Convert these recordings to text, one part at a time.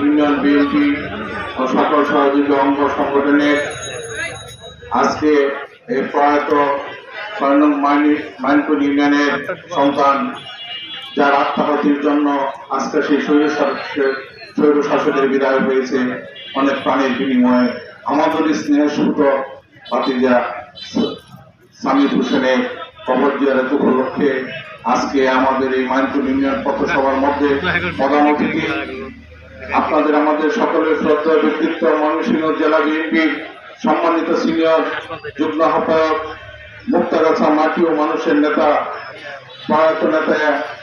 Union BNP সকল সহযোগী অঙ্গ সংগঠনের আজকে এই প্রয়াত মাইনপুর ইউনিয়নের সন্তান, যার আত্মাহতির জন্য আজকে সেই শাসক- শাসকের বিদায় হয়েছে। অনেক প্রাণের বিনিময়ে আমাদের স্নেহসূত ভাতিজা সামির হোসেনের কবর জিয়ারত উপলক্ষে আজকে আমাদের এই মাইনপুর ইউনিয়ন পথসভার মধ্যে প্রধান অতিথি আপনাদের আমাদের সকলের শ্রদ্ধা, ব্যক্তিত্ব, ময়মনসিংহ জেলা বিএনপির সম্মানিত সিনিয়র, যুগ্ম আহ্বায়ক মুক্তাগাছা মাটি ও মানুষের নেতা, প্রয়াত নেতা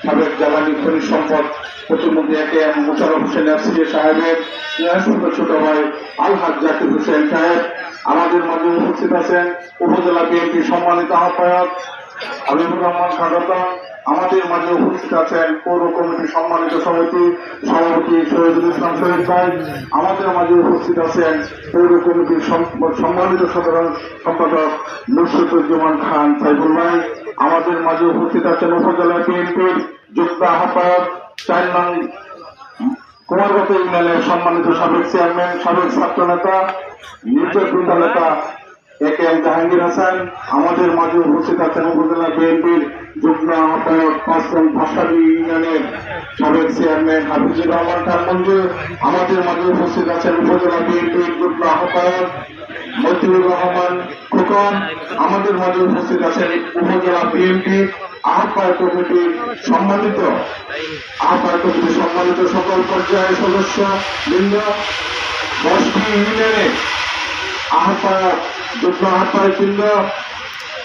সাবেক জ্বালানি খনিজ সম্পদ প্রতিমন্ত্রী A K M Mosharraf Hossain FCA সাহেবের স্নেহসুন্দর ছোট ভাই আলহাজ জাকির হোসেন সাহেব, আমাদের মাঝে উপস্থিত আছেন উপজেলা বিএনপি সম্মানিত আহ্বায়ক হাবিবুর রহমান স্বাগত আমাদের মাঝে উপস্থিত আছেন পৌর কমিটির সম্মানিত সমিতি সভাপতি শহীদুল ইসলাম শহীদ ভাই। আমাদের মাঝে উপস্থিত আছেন পৌর কমিটির সম্মানিত সাধারণ সম্পাদক নুসরতুজ্জামান খান সাইফুল ভাই। আমাদের মাঝে উপস্থিত আছেন উপজেলা বিএনপির যুক্ত আহ্বায়ক চার নং কুমারগত ইউনিয়নের সম্মানিত সাবেক চেয়ারম্যান, সাবেক ছাত্র নেতা নির্যাতন নেতা A K M Jahangir Hasan. আমাদের মাঝে উপস্থিত আছেন উপজেলা বিএনপির আমাদের মাঝে উপস্থিত আছেন উপজেলা বিএনপির যুগ্ম আহ্বায়ক মতিউর রহমান খোকন আমাদের মাঝে উপস্থিত আছেন উপজেলা বিএনপি আহ্বায়ক কমিটির সম্মানিত। আহ্বায়ক কমিটির সম্মানিত সকল পর্যায়ের সদস্য বৃন্দ দশটি ইউনিয়নে আহ্বায়ক, যুগ্ম আহ্বায়ক বৃন্দ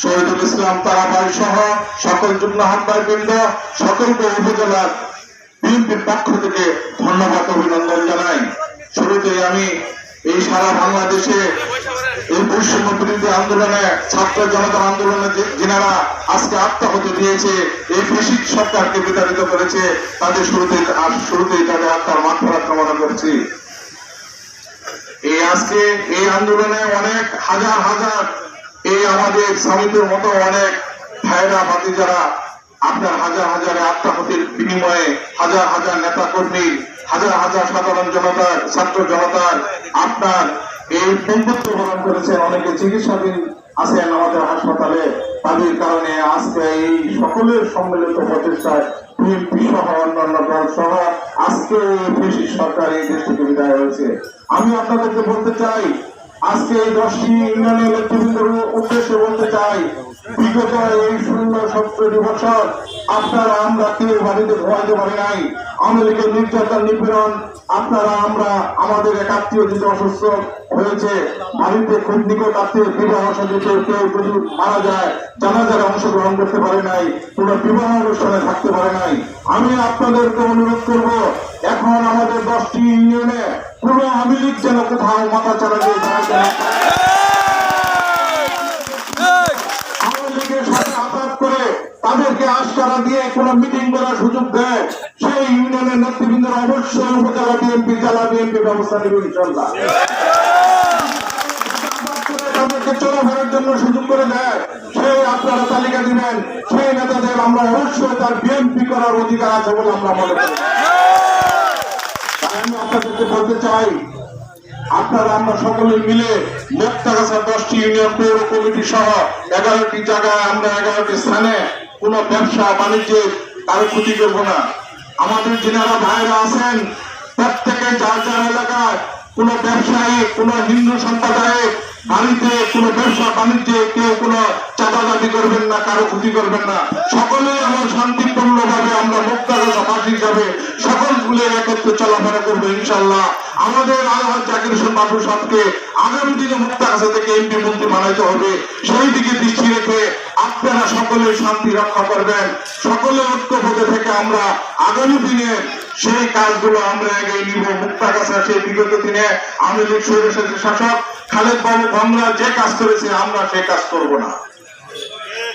শহীদুল ইসলাম তারাবাই সহ সকল যুগ্ম আহ্বায়কবৃন্দ সকলকে উপজেলার বিএনপির পক্ষ থেকে ধন্যবাদ, অভিনন্দন জানাই। শুরুতেই আমি এই সারা বাংলাদেশে এই বৈষম্য বিরোধী আন্দোলনে, ছাত্র জনতা আন্দোলনে যেনারা আজকে আত্মাহতি দিয়েছে এই ফেসিক সরকারকে বিতাড়িত করেছে, তাদের শুরুতে শুরুতেই তাদের আত্মার মাত্রা কামনা করছি। এই আজকে এই আন্দোলনে অনেক হাজার হাজার এই আমাদের স্বামীদের মতো অনেক ভাইরা বাতি যারা আপনার হাজার হাজারে আত্মাহতির বিনিময়ে হাজার হাজার নেতা কর্মী হাজার হাজার সাধারণ জনতার, ছাত্র জনতার আপনার এই বন্ধুত্ব গ্রহণ করেছেন। অনেকে চিকিৎসাধীন আছেন আমাদের হাসপাতালে। তাদের কারণে আজকে এই সকলের সম্মিলিত প্রচেষ্টায় বিএনপি সহ অন্যান্য দল সহ আজকে এই সরকার এই দেশ থেকে বিদায় হয়েছে। আমি আপনাদেরকে বলতে চাই আজকে এই দশটি ইউনিয়নের নেতৃবৃন্দের উদ্দেশ্যে বলতে চাই, বিগত এই শূন্য সত্তর বছর আপনারা আমরা কেউ বাড়িতে ঘুমাইতে পারি নাই? আমেরিকার নির্যাতন, নিপীড়ন, আপনারা আমরা, আমাদের এক আত্মীয় যদি অসুস্থ হয়েছে, বাড়িতে খুব নিকট আত্মীয় বিবাহ সাজিতে কেউ যদি মারা যায়, জানাজারে অংশগ্রহণ করতে পারে নাই কোনো বিবাহ অনুষ্ঠানে থাকতে পারে নাই। আমি আপনাদেরকে অনুরোধ করব, এখন আমাদের দশটি লীগ যেন কোথাও মাথা চালা দিয়ে তাদেরকে আশকারা দিয়ে কোন মিটিং করার সুযোগ দেয়। সেই ইউনিয়নের নেতৃবৃন্দরা অবশ্যই উপজেলা বিএনপি, জেলা বিএনপি ব্যবস্থা নেবে ইনশাল্লাহ তাদেরকে চলাফেরার জন্য সুযোগ করে দেয়। সেই আপনারা তালিকা দিবেন। সেই নেতাদের আমরা অবশ্যই তার বিএনপি করার অধিকার আছে বলে আমরা মনে করি। আমি আপনাদেরকে বলতে চাই আপনারা আমরা সকলে মিলে মুক্তাগাছা দশটি ইউনিয়ন পৌর কমিটি সহ এগারোটি জায়গায় আমরা এগারোটি স্থানে কোনো ব্যবসা বাণিজ্যের কারও ক্ষতি করব না। আমাদের যেনারা ভাইরা আছেন, প্রত্যেকে যার যার এলাকায় কোন ব্যবসায়ী, কোন হিন্দু সম্প্রদায়ে বাড়িতে কোন ব্যবসা বাণিজ্যে কেউ কোন চাঁদা করবেন না, কারও ক্ষতি করবেন না। সকলেই আমার শান্তিপূর্ণ ভাবে আমরা বাসী হিসাবে সকল গুলে একত্রে চলাফেরা করব ইনশাল্লাহ আমাদের আলহাজ জাকির হোসেন বাবু সাহেবকে আগামী দিনে মুক্তাগাছা থেকে এমপি মন্ত্রী বানাইতে হবে। সেই দিকে দৃষ্টি রেখে আপনারা সকলে শান্তি রক্ষা করবেন। সকলে ঐক্যবদ্ধ থেকে আমরা আগামী দিনে সেই কাজগুলো আমরা এগিয়ে নিব। মুক্তাগাছা সেই বিগত দিনে আওয়ামী লীগ শাসক খালেদ বাবু ভংলা যে কাজ করেছে, আমরা সেই কাজ করব না।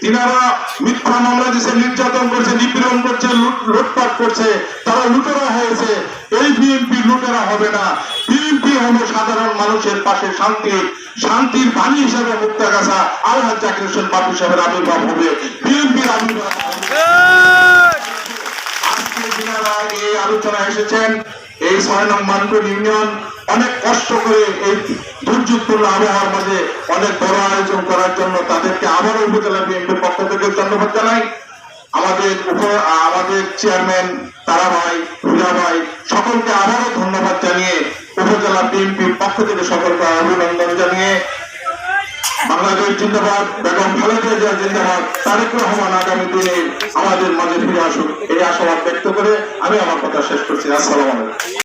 তিনারা মিথ্যা মামলা দিচ্ছে নির্যাতন করছে নিপীড়ন করছে লুটপাট করছে তারা লুটেরা হয়েছে। এই বিএনপি লুটেরা হবে না। বিএনপি হলো সাধারণ মানুষের পাশে শান্তি শান্তির বাণী হিসেবে মুক্তাগাছা। আলহাজ জাকির হোসেন বাবু সাহেবের আবির্ভাব হবে। বিএনপির আবির্ভাব হবে। আজকে যিনারা এই আলোচনা এসেছেন এই ছয় নং মানপুর ইউনিয়ন অনেক কষ্ট করে এই দুর্যোগপূর্ণ আবহাওয়ার মাঝে অনেক বড় আয়োজন করার জন্য তাদেরকে আবারও উপজেলা বিএনপির পক্ষ থেকে ধন্যবাদ জানাই। আমাদের উপ আমাদের চেয়ারম্যান তারা ভাই, সকলকে আবারও ধন্যবাদ জানিয়ে উপজেলা বিএনপির পক্ষ থেকে সকলকে অভিনন্দন জানিয়ে বাংলাদেশ জিন্দাবাদ, বেগম খালেদা জিয়া জিন্দাবাদ, তারেক রহমান আগামী দিনে আমাদের মাঝে ফিরে আসুক। এই আশাবাদ ব্যক্ত করে আমি আমার কথা শেষ করছি। আসসালামু আলাইকুম।